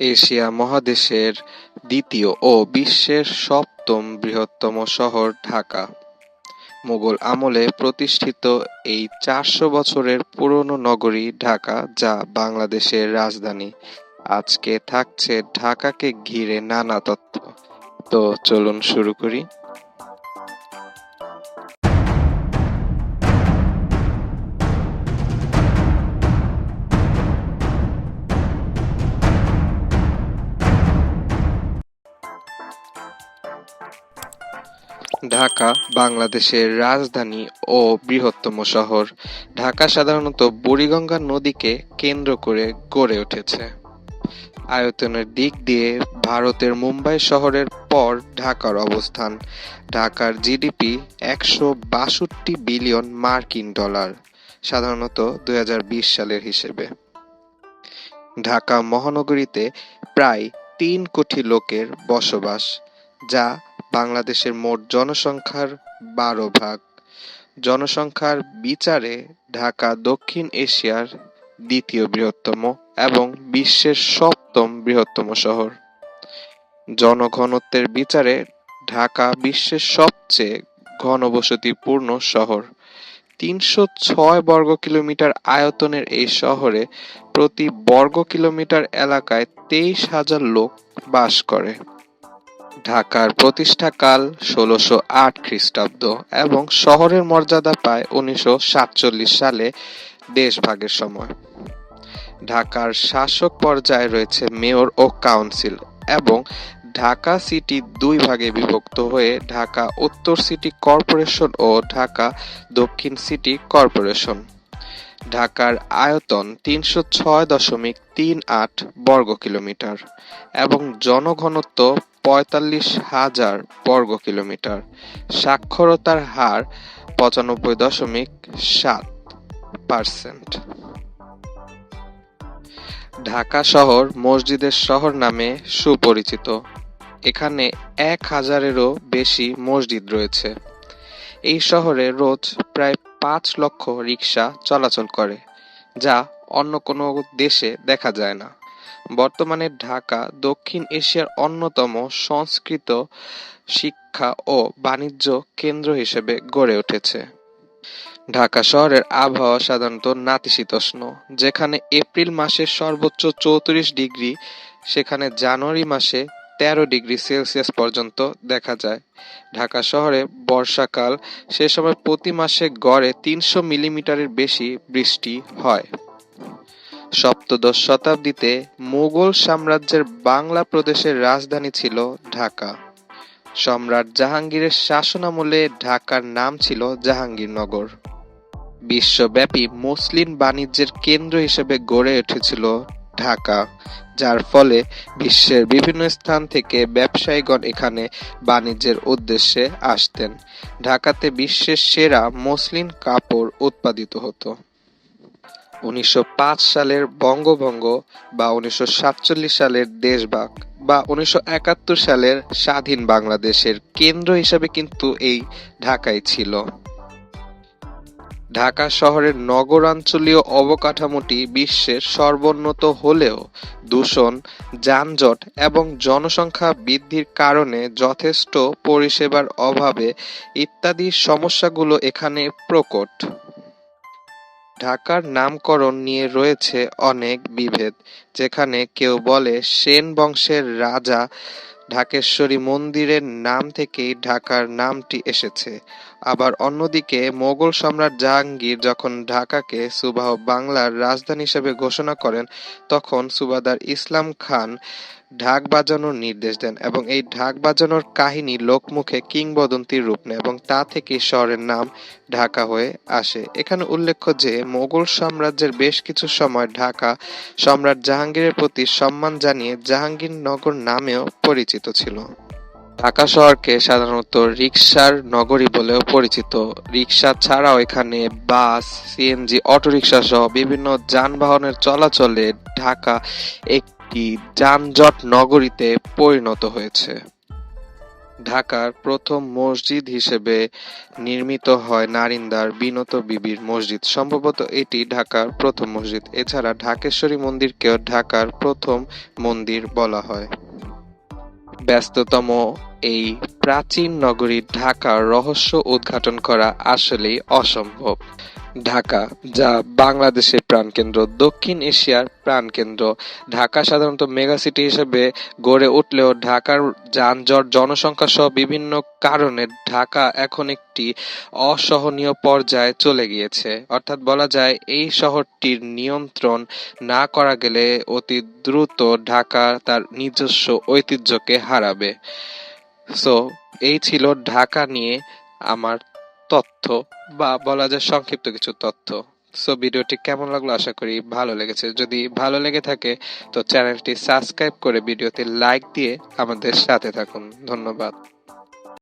Asia মহাদেশের দ্বিতীয় ও বিশ্বের সপ্তম বৃহত্তম শহর ঢাকা। মুঘল আমলে প্রতিষ্ঠিত এই চারশো বছরের পুরনো নগরী ঢাকা, যা বাংলাদেশের রাজধানী। আজকে থাকছে ঢাকাকে ঘিরে নানা তথ্য। তো চলুন শুরু করি। ঢাকা বাংলাদেশের রাজধানী ও বৃহত্তম শহর। ঢাকা সাধারণত বুড়িগঙ্গা নদীকে কেন্দ্র করে গড়ে উঠেছে। আয়তনের দিক দিয়ে ভারতের মুম্বাই শহরের পর ঢাকার অবস্থান। ঢাকার জিডিপি একশো বাষট্টি বিলিয়ন মার্কিন ডলার, সাধারণত দুই হাজার বিশ সালের হিসেবে। ঢাকা মহানগরীতে প্রায় তিন কোটি লোকের বসবাস, যা বাংলাদেশের মোট জনসংখ্যার বারো ভাগ। জনসংখ্যার বিচারে ঢাকা দক্ষিণ এশিয়ার দ্বিতীয় বৃহত্তম এবং বিশ্বের সপ্তম বৃহত্তম শহর। জনঘনত্বের বিচারে ঢাকা বিশ্বের সবচেয়ে ঘনবসতিপূর্ণ শহর। তিনশো ছয় বর্গ কিলোমিটার আয়তনের এই শহরে প্রতি বর্গ কিলোমিটার এলাকায় তেইশ হাজার লোক বাস করে। ঢাকার প্রতিষ্ঠাকাল ষোলশো আট খ্রিস্টাব্দ এবং শহরের মর্যাদা পায় উনিশশো সাতচল্লিশ সালে দেশভাগের সময়। ঢাকার শাসক পর্যায়ে রয়েছে মেয়র ও কাউন্সিল এবং ঢাকা সিটি দুই ভাগে বিভক্ত হয়ে ঢাকা উত্তর সিটি কর্পোরেশন ও ঢাকা দক্ষিণ সিটি কর্পোরেশন। ঢাকার আয়তন তিনশো ছয় দশমিক তিন আট বর্গ কিলোমিটার এবং জনঘনত্ব পঁয়তাল্লিশ হাজার বর্গ কিলোমিটার। সাক্ষরতার হার পঁচানব্বই দশমিক সাত পার্সেন্ট। ঢাকা শহর মসজিদের শহর নামে সুপরিচিত। এখানে এক হাজারেরও বেশি মসজিদ রয়েছে। এই শহরে রোজ প্রায় পাঁচ লক্ষ রিক্সা চলাচল করে, যা অন্য কোনো দেশে দেখা যায় না। বর্তমানে ঢাকা দক্ষিণ এশিয়ার অন্যতম সংস্কৃত, শিক্ষা ও বাণিজ্য কেন্দ্র হিসেবে গড়ে উঠেছে। ঢাকা শহরের আবহাওয়া সাধারণত নাতিশীতোষ্ণ, যেখানে এপ্রিল মাসে সর্বোচ্চ চৌত্রিশ ডিগ্রি সেখানে জানুয়ারি মাসে তেরো ডিগ্রি সেলসিয়াস পর্যন্ত দেখা যায়। ঢাকা শহরে বর্ষাকাল, সে সময় প্রতি মাসে গড়ে তিনশো মিলিমিটারের বেশি বৃষ্টি হয়। সপ্তদশ শতাব্দীতে মুঘল সাম্রাজ্যের বাংলা প্রদেশের রাজধানী ছিল ঢাকা। সম্রাট জাহাঙ্গীরের শাসনামলে ঢাকার নাম ছিল জাহাঙ্গীরনগর। বিশ্বব্যাপী মুসলিম বাণিজ্যের কেন্দ্র হিসেবে গড়ে উঠেছিল ঢাকা, যার ফলে বিশ্বের বিভিন্ন স্থান থেকে ব্যবসায়ীগণ এখানে বাণিজ্যের উদ্দেশ্যে আসতেন। ঢাকাতে বিশ্বের সেরা মসলিন কাপড় উৎপাদিত হতো। উনিশশো পাঁচ সালের বঙ্গভঙ্গ বা উনিশশো সাতচল্লিশ সালের দেশভাগ বা উনিশশো একাত্তর সালের স্বাধীন বাংলাদেশের কেন্দ্র হিসাবে কিন্তু এই ঢাকাই ছিল। ঢাকা শহরের নগরাঞ্চলীয় অবকাঠামোটি বিশ্বের সর্বোন্নত হলেও দূষণ, যানজট এবং জনসংখ্যা বৃদ্ধির কারণে যথেষ্ট পরিষেবার অভাবে ইত্যাদি সমস্যাগুলো এখানে প্রকট। ঢাকার নামকরণ নিয়ে রয়েছে অনেক বিভেদ, যেখানে কেউ বলে সেন বংশের রাজা ঢাকেশ্বরী মন্দিরের নাম থেকেই ঢাকার নামটি এসেছে। আবার অন্যদিকে মোগল সম্রাট জাহাঙ্গীর যখন ঢাকাকে সুবাহ বাংলার রাজধানী হিসেবে ঘোষণা করেন, তখন সুবাদার ইসলাম খান ঢাক বাজানোর নির্দেশ দেন এবং এই ঢাক বাজানোর কাহিনী লোকমুখে কিংবদন্তির রূপ নেয় এবং তা থেকেই শহরের নাম ঢাকা হয়ে আসে। এখানে উল্লেখ্য যে, মোগল সাম্রাজ্যের বেশ কিছু সময় ঢাকা সম্রাট জাহাঙ্গীরের প্রতি সম্মান জানিয়ে জাহাঙ্গীরনগর নামেও পরিচিত ছিল। ঢাকা শহরকে সাধারণত রিকশার নগরী বলেও পরিচিত। রিকশা ছাড়াও এখানে বাস, সিএনজি, অটোরিকশা সহ বিভিন্ন যানবাহনের চলাচলে ঢাকা একটি যানজট নগরীতে পরিণত হয়েছে। ঢাকার প্রথম মসজিদ হিসেবে নির্মিত হয় নারিন্দার বিনত বিবির মসজিদ সম্ভবত এটি ঢাকার প্রথম মসজিদ এছাড়া ঢাকেশ্বরী মন্দিরকেও ঢাকার প্রথম মন্দির বলা হয় ব্যস্ততম এই প্রাচীন নগরী ঢাকার রহস্য উদ্ঘাটন করা আসলেই অসম্ভব। ঢাকা, যা বাংলাদেশের প্রাণকেন্দ্র, দক্ষিণ এশিয়ার প্রাণকেন্দ্র। ঢাকা সাধারণত মেগা সিটি হিসেবে গড়ে উঠলেও ঢাকার যানজট, জনসংখ্যা সহ বিভিন্ন কারণে ঢাকা এখন একটি অসহনীয় পর্যায়ে চলে গিয়েছে। অর্থাৎ বলা যায়, এই শহরটির নিয়ন্ত্রণ না করা গেলে অতি দ্রুত ঢাকা তার নিজস্ব ঐতিহ্যকে হারাবে। সো এই ছিল ঢাকা নিয়ে আমার তথ্য বা বলা যায় সংক্ষিপ্ত কিছু তথ্য। সো ভিডিওটি কেমন লাগল আশা করি ভালো লেগেছে। যদি ভালো লেগে থাকে, তো চ্যানেলটি সাবস্ক্রাইব করে ভিডিওতে লাইক দিয়ে আমাদের সাথে থাকুন। ধন্যবাদ।